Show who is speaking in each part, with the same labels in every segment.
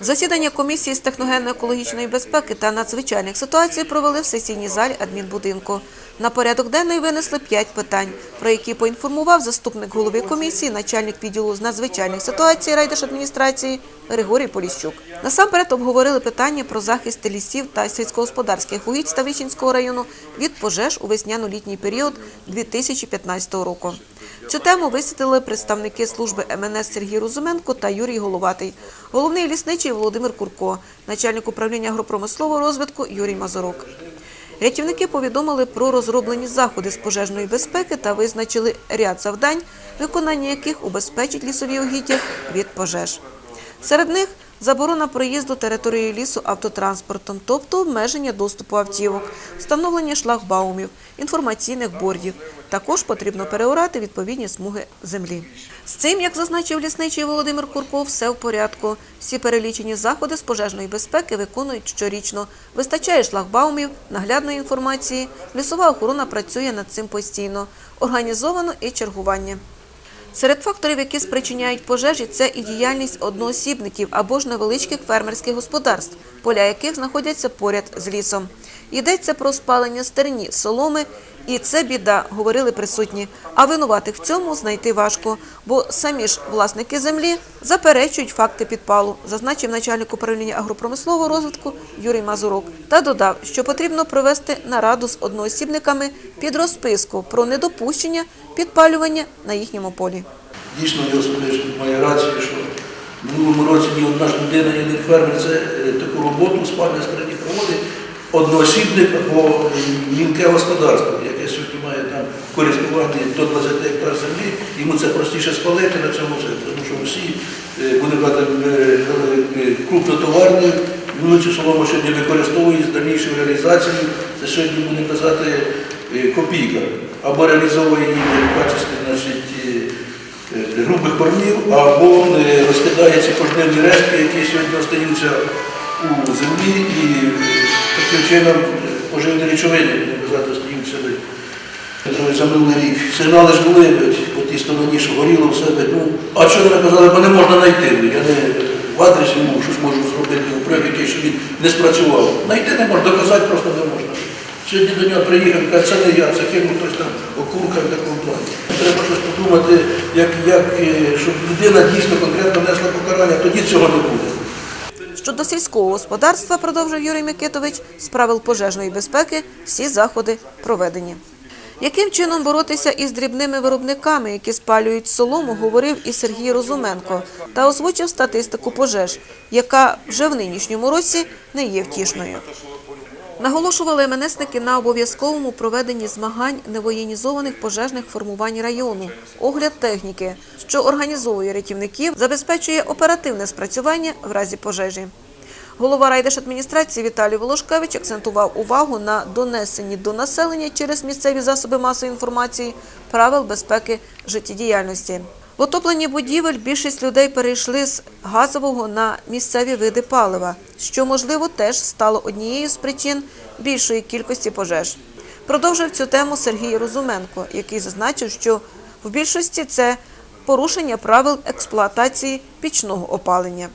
Speaker 1: Засідання комісії з техногенно-екологічної безпеки та надзвичайних ситуацій провели в сесійній залі адмінбудинку. На порядок денний винесли п'ять питань, про які поінформував заступник голови комісії, начальник відділу з надзвичайних ситуацій райдержадміністрації Григорій Поліщук. Насамперед обговорили питання про захист лісів та сільськогосподарських угідь Ставищенського району від пожеж у весняно-літній період 2015 року. Цю тему висвітлили представники служби МНС Сергій Розуменко та Юрій Головатий, головний лісничий Володимир Курко, начальник управління агропромислового розвитку Юрій Мазурук. Рятівники повідомили про розроблені заходи з пожежної безпеки та визначили ряд завдань, виконання яких убезпечить лісові угіддя від пожеж. Серед них заборона проїзду території лісу автотранспортом, тобто обмеження доступу автівок, встановлення шлагбаумів, інформаційних бордів. Також потрібно переорати відповідні смуги землі. З цим, як зазначив лісничий Володимир Курков, все в порядку. Всі перелічені заходи з пожежної безпеки виконують щорічно. Вистачає шлагбаумів, наглядної інформації. Лісова охорона працює над цим постійно. Організовано і чергування. Серед факторів, які спричиняють пожежі, це і діяльність одноосібників або ж невеличких фермерських господарств, поля яких знаходяться поряд з лісом. Йдеться про спалення стерні, соломи, і це біда, говорили присутні. А винуватих в цьому знайти важко, бо самі ж власники землі заперечують факти підпалу, зазначив начальник управління агропромислового розвитку Юрій Мазурок та додав, що потрібно провести нараду з одноосібниками під розписку про недопущення підпалювання на їхньому полі.
Speaker 2: Дійсно, Йосипович має рацію, що в минулому році ні одна ж людина, ні фермер це е, таку роботу спальня стороні проводить одноосібник або мілке господарство, яке сьогодні має там користування до 20 гектар землі, йому це простіше спалити на цьому все, тому що всі е, е, е, крупнотоварні, ну цю солому сьогодні використовують з дальнішою реалізацією, це сьогодні буде казати копійка, або реалізовує її в качестві значить, грубих кормів, або розкидає ці пожнивні рештки, які сьогодні остаються у землі і таким чином поживні речовини, казати, остаються собі. За минулий рік сигнали ж були по тій стороні, що горіло в себе. Ну, а що вони казали, бо не можна знайти. Я не в адресі йому щось можу зробити у проєкт, який що він не спрацював. Знайти не можна, доказати просто не можна. Сьогодні до нього приїхав, каже, це не я, це кинув хтось там окурка в такому плані. Треба щось подумати, як, як, е, щоб людина дійсно конкретно несла покарання, тоді цього не буде.
Speaker 1: Щодо сільського господарства, продовжив Юрій Микитович, з правил пожежної безпеки всі заходи проведені. Яким чином боротися із дрібними виробниками, які спалюють солому, говорив і Сергій Розуменко та озвучив статистику пожеж, яка вже в нинішньому році не є втішною. Наголошували МНСники на обов'язковому проведенні змагань невоєнізованих пожежних формувань району, огляд техніки, що організовує рятівників, забезпечує оперативне спрацювання в разі пожежі. Голова райдержадміністрації Віталій Волошкевич акцентував увагу на донесенні до населення через місцеві засоби масової інформації правил безпеки життєдіяльності. В отопленні будівель більшість людей перейшли з газового на місцеві види палива, що, можливо, теж стало однією з причин більшої кількості пожеж. Продовжив цю тему Сергій Розуменко, який зазначив, що в більшості це порушення правил експлуатації пічного опалення.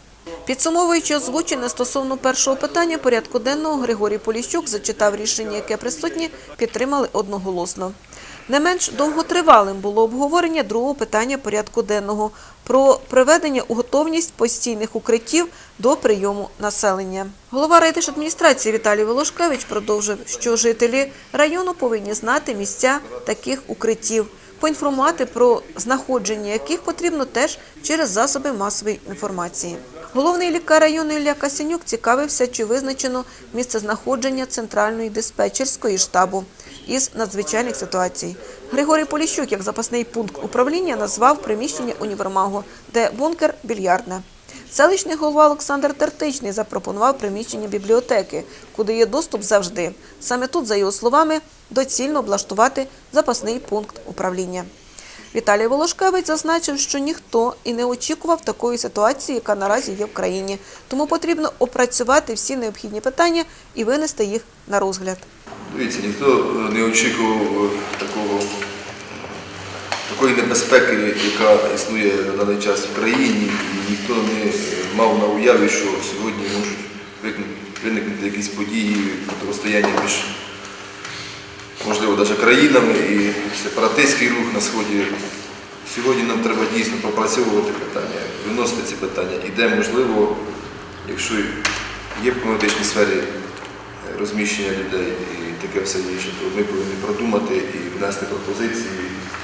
Speaker 1: Підсумовуючи озвучене стосовно першого питання порядку денного, Григорій Поліщук зачитав рішення, яке присутні підтримали одноголосно. Не менш довготривалим було обговорення другого питання порядку денного про приведення у готовність постійних укриттів до прийому населення. Голова райдержадміністрації Віталій Волошкевич продовжив, що жителі району повинні знати місця таких укриттів, поінформувати про знаходження яких потрібно теж через засоби масової інформації. Головний лікар району Ілля Касянюк цікавився, чи визначено місце знаходження центральної диспетчерської штабу із надзвичайних ситуацій. Григорій Поліщук, як запасний пункт управління, назвав приміщення універмагу, де бункер більярдне. Селищний голова Олександр Тертичний запропонував приміщення бібліотеки, куди є доступ завжди. Саме тут, за його словами, доцільно облаштувати запасний пункт управління. Віталій Волошкевич зазначив, що ніхто і не очікував такої ситуації, яка наразі є в країні. Тому потрібно опрацювати всі необхідні питання і винести їх на розгляд.
Speaker 3: Дивіться, ніхто е, не очікував е, такого, такої небезпеки, яка існує на даний час в країні, і ніхто не е, мав на уяві, що сьогодні можуть виникнути- якісь події протистояння між, можливо, навіть країнами і сепаратистський рух на сході. Сьогодні нам треба дійсно пропрацьовувати питання, виносити ці питання, і де можливо, якщо є в медичній сфері е, розміщення людей і таке все інше, то ми повинні продумати і внести пропозиції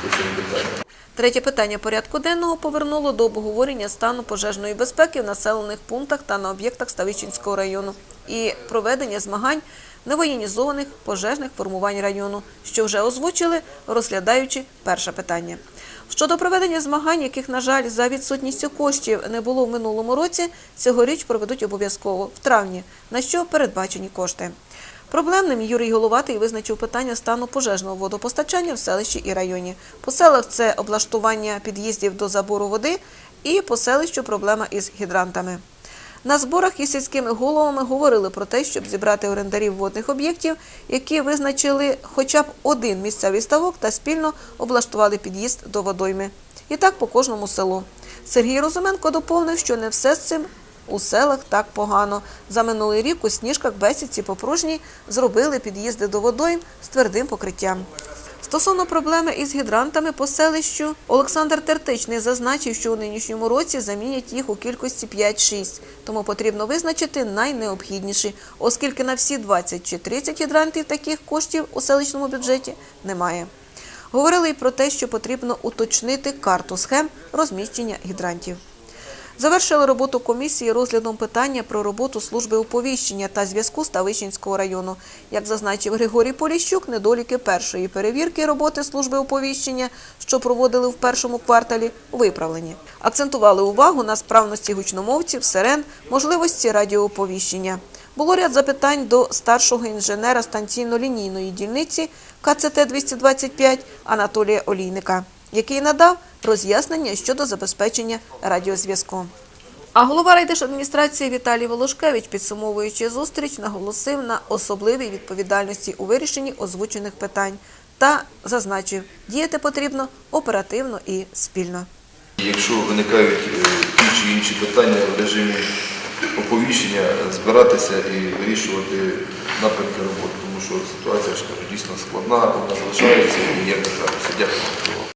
Speaker 3: по цьому питанню.
Speaker 1: Третє питання порядку денного повернуло до обговорення стану пожежної безпеки в населених пунктах та на об'єктах Ставищенського району і проведення змагань невоєнізованих пожежних формувань району, що вже озвучили, розглядаючи перше питання. Щодо проведення змагань, яких, на жаль, за відсутністю коштів не було в минулому році, цьогоріч проведуть обов'язково в травні, на що передбачені кошти. Проблемним Юрій Головатий визначив питання стану пожежного водопостачання в селищі і районі. По селах це облаштування під'їздів до забору води і по селищу проблема із гідрантами. На зборах із сільськими головами говорили про те, щоб зібрати орендарів водних об'єктів, які визначили хоча б один місцевий ставок та спільно облаштували під'їзд до водойми. І так по кожному селу. Сергій Розуменко доповнив, що не все з цим у селах так погано. За минулий рік у Сніжках, Бесідці, Попружній зробили під'їзди до водойм з твердим покриттям. Стосовно проблеми із гідрантами по селищу, Олександр Тертичний зазначив, що у нинішньому році замінять їх у кількості 5-6, тому потрібно визначити найнеобхідніші, оскільки на всі 20 чи 30 гідрантів таких коштів у селищному бюджеті немає. Говорили й про те, що потрібно уточнити карту схем розміщення гідрантів. Завершили роботу комісії розглядом питання про роботу служби оповіщення та зв'язку Ставищенського району. Як зазначив Григорій Поліщук, недоліки першої перевірки роботи служби оповіщення, що проводили в першому кварталі, виправлені. Акцентували увагу на справності гучномовців, сирен, можливості радіооповіщення. Було ряд запитань до старшого інженера станційно-лінійної дільниці КЦТ-225 Анатолія Олійника, який надав роз'яснення щодо забезпечення радіозв'язку. А голова райдержадміністрації Віталій Волошкевич, підсумовуючи зустріч, наголосив на особливій відповідальності у вирішенні озвучених питань та зазначив, діяти потрібно оперативно і спільно.
Speaker 3: Якщо виникають е, ті чи інші питання в режимі оповіщення, збиратися і вирішувати напрямки роботи, тому що ситуація дійсно складна, вона залишається і є держава. Дякую.